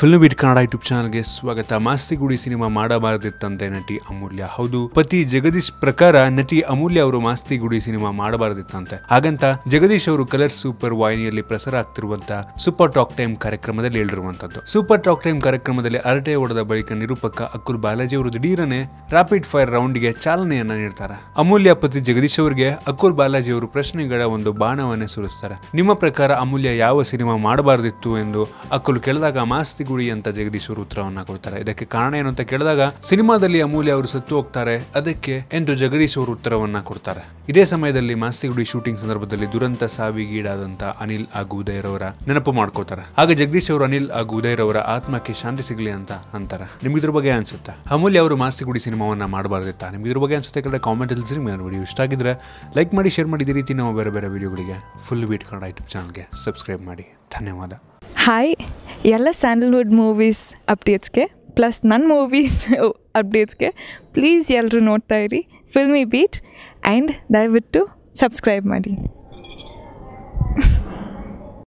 Film ಬಿಟ್ Kannada YouTube ಚಾನಲ್ಗೆ ಸ್ವಾಗತ. Mastigudi cinema ಮಾಡಬಾರದಿತ್ತಂತೆ ನಟಿ ಅಮೂಲ್ಯ. ಹೌದು, ಪತಿ ಜಗದೀಶ್ ಪ್ರಕಾರ ನಟಿ ಅಮೂಲ್ಯ ಅವರು ಮಾಸ್ತಿಗುಡಿ ಸಿನಿಮಾ ಮಾಡಬಾರದಿತ್ತಂತೆ. ಹಾಗಂತ ಜಗದೀಶ್ ಅವರು ಕಲರ್ ಸೂಪರ್ ವಾಹಿನಿಯಲ್ಲಿ ಪ್ರಸಾರ ಆಗ್ತಿರುವಂತಹ ಸೂಪರ್ ಟಾಕ್ ಟೈಮ್ ಕಾರ್ಯಕ್ರಮದಲ್ಲಿ ಹೇಳಿರುವಂತದ್ದು. ಸೂಪರ್ ಟಾಕ್ ಟೈಮ್ ಕಾರ್ಯಕ್ರಮದಲ್ಲಿ ಅರಟೆ ಹೊಡೆದ ಬಳಿಕ ನಿರೂಪಕ ಅಕುಲ್ ಬಾಲಾಜಿ ಅವರು ದಿಢೀರನೆ ರಾಪಿಡ್ ಫೈರ್ ರೌಂಡ್ಗೆ ಚಾಲನೆಯನ್ನ ನೀಡ್ತಾರೆ. ಅಮೂಲ್ಯ ಪತಿ ಜಗದೀಶ್ ಅವರಿಗೆ ಅಕುಲ್ ಬಾಲಾಜಿ ಅವರು ಪ್ರಶ್ನೆಗಳ ಒಂದು ಬಾಣವನ್ನೇ ಸುರಿಸ್ತಾರೆ. ನಿಮ್ಮ ಪ್ರಕಾರ ಅಮೂಲ್ಯ ಯಾವ ಸಿನಿಮಾ ಮಾಡಬಾರದಿತ್ತು ಎಂದು ಅಕುಲ್ ಕೇಳಿದಾಗ ಮಾಸ್ತಿಗುಡಿ ಅಂತ ಜಗದೀಶ್ ಅವರು ಉತ್ತರವನ್ನ ಕೊಡ್ತಾರೆ. ಇದಕ್ಕೆ ಕಾರಣ ಏನು ಅಂತ ಕೇಳಿದಾಗ, ಸಿನಿಮಾದಲ್ಲಿ ಅಮೂಲ್ಯ ಅವರು ಸತ್ತು ಹೋಗ್ತಾರೆ. ಅದಕ್ಕೆ ಎಂದು ಜಗದೀಶ್ ಅವರು ಉತ್ತರವನ್ನ ಕೊಡ್ತಾರೆ. ಇದೇ ಸಮಯದಲ್ಲಿ ಮಾಸ್ತಿಗುಡಿ ಶೂಟಿಂಗ್ ಸಂದರ್ಭದಲ್ಲಿ ದುರಂತ ಸಾವಿಗೀಡಾದಂತ ಅನಿಲ್ ಹಾಗೂ ಉದಯರವರ ನೆನಪು ಮಾಡ್ಕೋತಾರೆ. ಆಗ ಜಗದೀಶ್ ಅವರು ಅನಿಲ್ ಹಾಗೂ ಉದಯರವರ ಆತ್ಮಕ್ಕೆ ಶಾಂತಿ ಸಿಗ್ಲಿ ಅಂತ ಅಂತಾರೆ. ನಿಮ್ಗೆ ಇದ್ರ ಬಗ್ಗೆ ಅನ್ಸುತ್ತೆ? ಅಮೂಲ್ಯ ಅವರು ಮಾಸ್ತಿಗುಡಿ ಸಿನಿಮಾವನ್ನ ಮಾಡಬಾರ್ದಿತ್ತ? ನಿಮ್ಗೆ ಇದ್ರ ಬಗ್ಗೆ ಅನ್ಸುತ್ತೆ ಕಡೆ ಕಾಮೆಂಟ್ ಅಲ್ಲಿ ತಿಳಿಸಿ. ನಿಮ್ಗೆ ವಿಡಿಯೋ ಇಷ್ಟ ಆಗಿದ್ರೆ ಲೈಕ್ ಮಾಡಿ ಶೇರ್ ಮಾಡಿ. ಇದೇ ರೀತಿ ನಾವು ಬೇರೆ ಬೇರೆ ವಿಡಿಯೋಗಳಿಗೆ ಫುಲ್ ಬೀಟ್ ಕನ್ನಡ ಯೂಟ್ಯೂಬ್ ಚಾನಲ್ಗೆ ಸಬ್ಸ್ಕ್ರೈಬ್ ಮಾಡಿ. ಧನ್ಯವಾದ. ಹಾಯ್ ಎಲ್ಲ ಸ್ಯಾಂಡಲ್ವುಡ್ ಮೂವೀಸ್ ಅಪ್ಡೇಟ್ಸ್ಗೆ ಪ್ಲಸ್ ನನ್ನ ಮೂವೀಸ್ ಅಪ್ಡೇಟ್ಸ್ಗೆ ಪ್ಲೀಸ್ ಎಲ್ಲರೂ ನೋಡ್ತಾ ಇರಿ ಫಿಲ್ಮಿ ಬೀಟ್ ಆ್ಯಂಡ್ ದಯವಿಟ್ಟು ಸಬ್ಸ್ಕ್ರೈಬ್ ಮಾಡಿ.